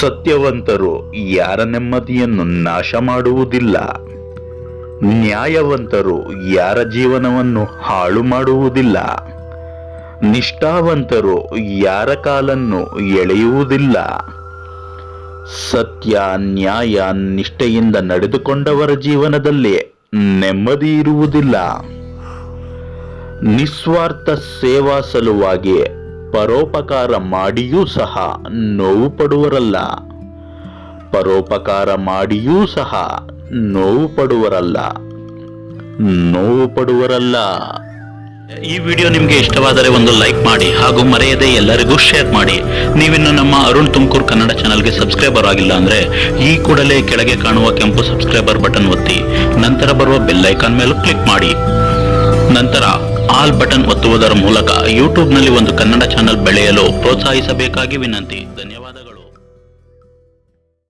ಸತ್ಯವಂತರು ಯಾರ ನೆಮ್ಮದಿಯನ್ನು ನಾಶ ಮಾಡುವುದಿಲ್ಲ. ನ್ಯಾಯವಂತರು ಯಾರ ಜೀವನವನ್ನು ಹಾಳು ಮಾಡುವುದಿಲ್ಲ. ನಿಷ್ಠಾವಂತರು ಯಾರ ಕಾಲನ್ನು ಎಳೆಯುವುದಿಲ್ಲ. ಸತ್ಯ, ನ್ಯಾಯ, ನಿಷ್ಠೆಯಿಂದ ನಡೆದುಕೊಂಡವರ ಜೀವನದಲ್ಲಿ ನೆಮ್ಮದಿ ಇರುವುದಿಲ್ಲ. ನಿಸ್ವಾರ್ಥ ಸೇವಾ ಸಲುವಾಗಿ ಪರೋಪಕಾರ ಮಾಡಿಯೂ ಸಹ ನೋವು ಪಡುವರಲ್ಲ. ಪರೋಪಕಾರ ಮಾಡಿಯೂ ಸಹ ನೋವು ಪಡುವರಲ್ಲ. ನೋವು ಪಡುವರಲ್ಲ. ಈ ವಿಡಿಯೋ ನಿಮಗೆ ಇಷ್ಟವಾದರೆ ಒಂದು ಲೈಕ್ ಮಾಡಿ ಹಾಗೂ ಮರೆಯದೆ ಎಲ್ಲರಿಗೂ ಶೇರ್ ಮಾಡಿ. ನೀವಿನ್ನು ಅರುಣ್ ತುಮಕೂರು ಕನ್ನಡ ಚಾನಲ್ಗೆ ಸಬ್ಸ್ಕ್ರೈಬರ್ ಆಗಿಲ್ಲ ಅಂದ್ರೆ ಈ ಕೂಡಲೇ ಕೆಳಗೆ ಕಾಣುವ ಕೆಂಪು ಸಬ್ಸ್ಕ್ರೈಬರ್ ಬಟನ್ ಒತ್ತಿ. ನಂತರ ಬರುವ ಬೆಲ್ ಐಕಾನ್ ಮೇಲೂ ಕ್ಲಿಕ್ ಮಾಡಿ. ನಂತರ ಆಲ್ ಬಟನ್ ಒತ್ತುವುದರ ಮೂಲಕ ಯೂಟ್ಯೂಬ್ನಲ್ಲಿ ಒಂದು ಕನ್ನಡ ಚಾನೆಲ್ ಬೆಳೆಯಲು ಪ್ರೋತ್ಸಾಹಿಸಬೇಕಾಗಿ ವಿನಂತಿ. ಧನ್ಯವಾದ